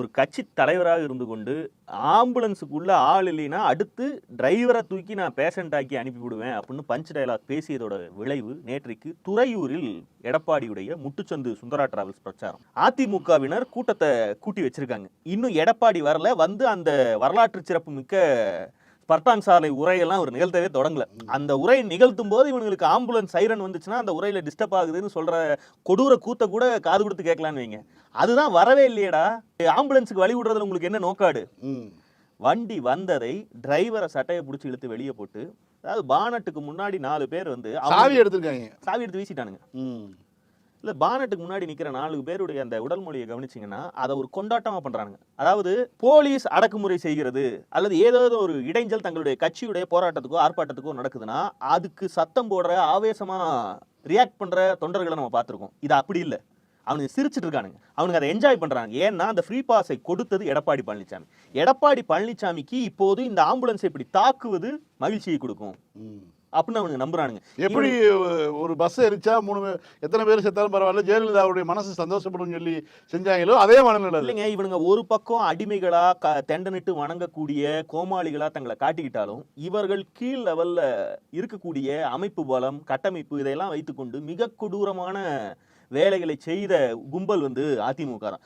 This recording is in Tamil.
ஒரு கட்சி தலைவராக இருந்து கொண்டு ஆம்புலன்ஸுக்குள்ள ஆள் இல்லைன்னா அடுத்து டிரைவரை தூக்கி நான் பேஷண்ட் ஆக்கி அனுப்பிவிடுவேன் அப்படின்னு பஞ்ச் டயலாக் பேசியதோட விளைவு நேற்றைக்கு துறையூரில் எடப்பாடியுடைய முட்டுச்சந்து சுந்தரா டிராவல்ஸ் பிரச்சாரம். அதிமுகவினர் கூட்டத்தை கூட்டி வச்சிருக்காங்க. இன்னும் எடப்பாடி வரல. வந்து அந்த வரலாற்று சிறப்பு மிக்க ஸ்பர்டாங் சாலை உரையெல்லாம் ஒரு நிகழ்த்தவே தொடங்கல. அந்த உரை நிகழ்த்தும் போது இவங்களுக்கு ஆம்புலன்ஸ் சைரன் வந்துச்சுன்னா அந்த உரையில டிஸ்டர்ப் ஆகுதுன்னு சொல்ற கொடூர கூத்த கூட காது கொடுத்து கேட்கலான்னு வைங்க. அதுதான் வரவே இல்லையேடா. ஆம்புலன்ஸுக்கு வழி விடுறதுல உங்களுக்கு என்ன நோக்காடு. வண்டி வந்ததை டிரைவரை சட்டையை பிடிச்சி இழுத்து வெளியே போட்டு அதாவது பானட்டுக்கு முன்னாடி நாலு பேர் வந்து சாவி எடுத்திருக்காங்க. சாவி எடுத்து வீசிட்டானுங்க. ம். இல்லை பானட்டுக்கு முன்னாடி நிற்கிற நாலு பேருடைய அந்த உடல் மொழியை கவனிச்சிங்கன்னா அதை ஒரு கொண்டாட்டமாக பண்ணுறாங்க அதாவது போலீஸ் அடக்குமுறை செய்கிறது அல்லது ஏதாவது ஒரு இடைஞ்சல் தங்களுடைய கட்சியுடைய போராட்டத்துக்கோ ஆர்ப்பாட்டத்துக்கோ நடக்குதுன்னா அதுக்கு சத்தம் போடுற ஆவேசமாக ரியாக்ட் பண்ணுற தொண்டர்களை நம்ம பார்த்துருக்கோம். இது அப்படி இல்லை. அவனுக்கு சிரிச்சிட்டு இருக்கானுங்க. அவனுங்க அதை என்ஜாய் பண்ணுறாங்க ஏன்னா அந்த ஃப்ரீ பாஸை கொடுத்தது எடப்பாடி பழனிசாமி எடப்பாடி பழனிசாமிக்கு இப்போது இந்த ஆம்புலன்ஸை இப்படி தாக்குவது மகிழ்ச்சியை கொடுக்கும். அப்படின்னு அவனுங்க நம்புறானுங்க. எப்படி ஒரு பஸ் எரிச்சா மூணு பேர் எத்தனை பேர் செத்தாலும் பரவாயில்ல ஜெயலலிதாவுடைய மனசு சந்தோஷப்படும் சொல்லி செஞ்சாங்களோ அதே மனநிலை இல்லைங்க இவனுங்க ஒரு பக்கம் அடிமைகளா க தெண்டனிட்டு வணங்கக்கூடிய கோமாளிகளா தங்களை காட்டிக்கிட்டாலும் இவர்கள் கீழ் லெவல்ல இருக்கக்கூடிய அமைப்பு பலம் கட்டமைப்பு இதையெல்லாம் வைத்துக்கொண்டு மிக கொடூரமான வேலைகளை செய்த கும்பல் வந்து அதிமுக தான்